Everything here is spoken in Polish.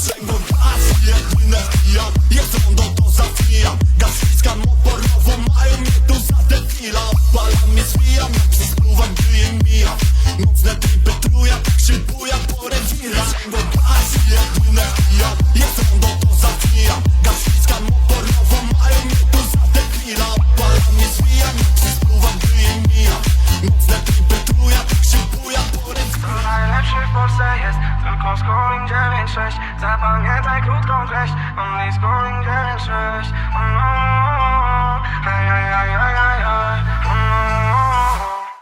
Gaz, jak płynę pijam Jak zondo to zawijam Gaz ściskam oporową, mają mnie tu za defila Palam mnie zwijam, jak się spluwam, gdy je mijam Mocne tripy truja, tak się buja po rewirach. Sprzęgło gaz, jak płynę pijam Jak zondo to zawijam Gaz ściskam oporową, mają mnie tu za defila Palam mnie zwijam, jak się spluwam, gdy je mijam Mocne tripy truja, tak się buja po rewirach. Najlepszy w Polsce jest tylko scoring 9-6 Zapamiętaj krótką treść